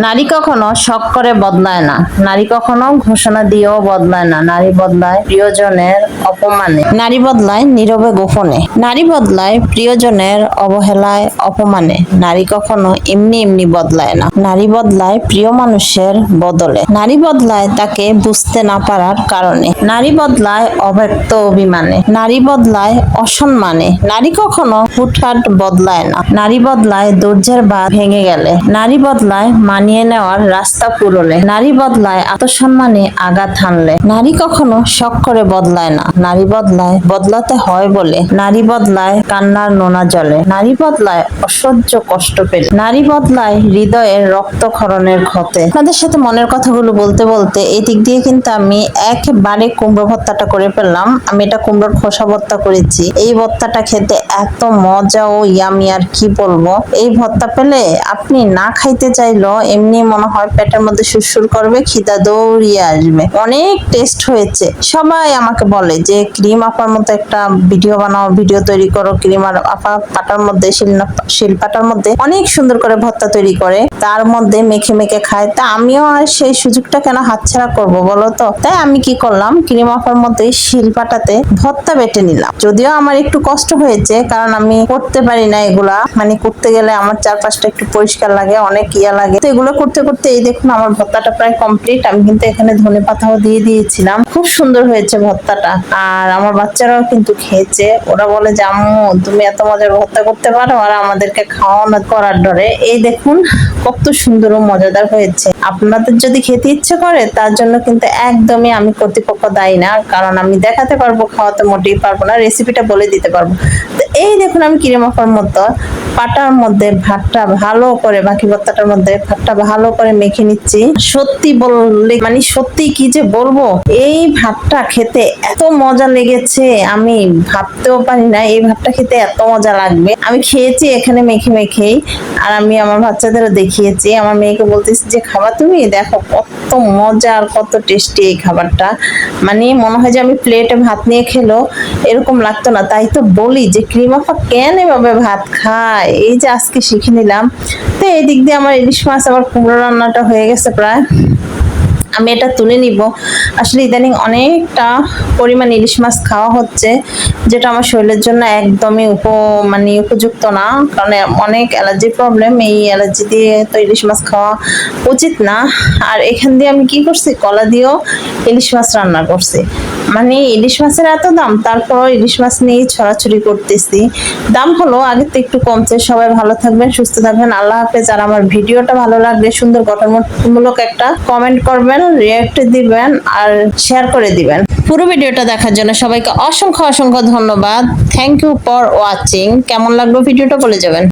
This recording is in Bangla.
নারী কখনো শখ করে বদলায় না। নারী কখনো ঘোষণা দিয়েও বদলায় না। নারী বদলায় প্রিয়জনের অপমানে। নারী বদলায় নীরবে গোপনে। নারী বদলায় প্রিয়জনের অবহেলায় অপমানে। নারী কখনো এমনি এমনি বদলায় না। নারী বদলায় প্রিয় মানুষের বদলে। নারী বদলায় তাকে বুঝতে না পারার কারণে। নারী বদলায় অব্যক্ত অভিমানে। নারী বদলায় অসম্মানে। নারী কখনো হুটহাট বদলায় না। নারী বদলায় ধৈর্যের বাঁধ ভেঙে গেলে। নারী বদলায় মানিয়ে নেওয়ার রাস্তা পুরলে। নারী বদলায় আত্মসম্মানে আঘাত হানলে। নারী কখনো শখ করে বদলায় না। নারী বদলায় বদলাতে হয় বলে। নারী বদলায় কান্নার নোনা জলে। নারী বদলায় অসহ্য কষ্ট পেলে। নারী বদলায় হৃদয়ের রক্তক্ষরণের ক্ষতে। আপনাদের সাথে মনের কথাগুলো বলতে বলতে এই দিক দিয়ে কিন্তু আমি একেবারে কুমড়ো ভর্তাটা করে ফেললাম। আমি এটা কুমড়োর খোসা ভর্তা করেছি। এই ভর্তাটা খেতে এত মজা ও ইয়ামি, আর কি বলব? এই ভর্তা পেলে আপনি না খাইতে চাইলেও এমনি মনে হয় পেটের মধ্যে সুরসুর করবে, খিদা দৌড়িয়ে আসবে। অনেক টেস্ট হয়েছে। সবাই আমাকে বলে যে, ক্রিম আপার মতো একটা ভিডিও বানাও ভিডিও তৈরি করো, ক্রিম আর আপা পাটার মধ্যে শিল- শিলপাটার মধ্যে অনেক সুন্দর করে ভর্তা তৈরি করে, তার মধ্যে মেখে মেখে খায়। তা আমিও আর সেই সুযোগটা কেন হাতছাড়া করব বলো তো? তাই আমি কি করলাম? ক্রিম আপার মধ্যে শিলপাটাতে ভর্তা বেটে নিলাম। যদিও আমার একটু কষ্ট হয়েছে, কারণ আমি করতে পারি না এগুলা। মানে করতে গেলে আমার চারপাশটা একটু পরিষ্কার লাগে, অনেক ইয়া লাগে। তো এগুলো করতে করতে এই দেখুন আমার ভর্তাটা প্রায় কমপ্লিট আমি কিন্তু এখানে ধনে পাতাও দিয়ে দিয়েছিলাম। খুব সুন্দর হয়েছে ভর্তাটা আর আমার বাচ্চারাও কিন্তু খেয়েছে। ওরা বলে যে, আম্মু, তুমি এত মজার ভর্তা করতে পারো, আর আমাদেরকে খাওয়ানো করার ডরে। এই দেখুন, কত সুন্দর ও মজাদার হয়েছে। আপনাদের যদি খেতে ইচ্ছে করে, তার জন্য কিন্তু একদমই আমি কর্তৃপক্ষ দায়ী না। কারণ আমি দেখাতে পারব, খাওয়াতে মোটেই পারব না। রেসিপিটা বলে দিতে পারব। এই দেখুন আমি কিরে মাখার মতো পাটার মধ্যে ভাতটা ভালো করে, বাকি ভর্তাটার মধ্যে ভাতটা ভালো করে মেখে নিচ্ছি। সত্যি বললে মানে সত্যি কি যে বলব? এই ভাতটা খেতে এত মজা লেগেছে, আমি ভাবতেও পারি না এই ভাতটা খেতে এত মজা লাগবে। আমি খেয়েছি এখানে মেখে মেখেই, আর আমি আমার বাচ্চাদেরও দেখিয়েছি। আমার মেয়েকে বলতেছি, যে খাবার তুমি? দেখো কত মজা আর কত টেস্টি এই খাবারটা। মানে মনে হয় যে আমি প্লেটে ভাত নিয়ে খেলো এরকম লাগতো না। তাই তো বলি যে ক্রিমাফা কেন এভাবে ভাত খায়? এই যে আজকে শিখে নিলাম। তো এই দিক দিয়ে আমার ইলিশ মাছ আবার কুমড়ো রান্নাটা হয়ে গেছে প্রায়। আমি এটা তুলে নিব। আসলে ইদানিং অনেকটা পরিমাণ ইলিশ মাছ খাওয়া হচ্ছে, যেটা আমার শরীরের জন্য একদমই উপ মানে উপযুক্ত না। কারণ অনেক অ্যালার্জি প্রবলেম। এই অ্যালার্জি দিয়ে তো ইলিশ মাছ খাওয়া উচিত না। আর এখান দিয়ে আমি কি করছি? কলা দিয়েও ইলিশ মাছ রান্না করছি। মানে ইলিশ মাছের এত দাম তারপর ইলিশ মাছ নিয়ে ছড়াছড়ি করতেছি। দাম হলো আগের তো একটু কমছে। সবাই ভালো থাকবেন, সুস্থ থাকবেন। আল্লাহ হাফেজ। আর আমার ভিডিওটা ভালো লাগলে সুন্দর গঠনমূলক একটা কমেন্ট করবেন রিয়াক্ট দিবেন, আর শেয়ার করে দিবেন। পুরো ভিডিওটা দেখার জন্য সবাইকে অসংখ্য অসংখ্য ধন্যবাদ। থ্যাংক ইউ ফর ওয়াচিং কেমন লাগল ভিডিওটা বলে যাবেন।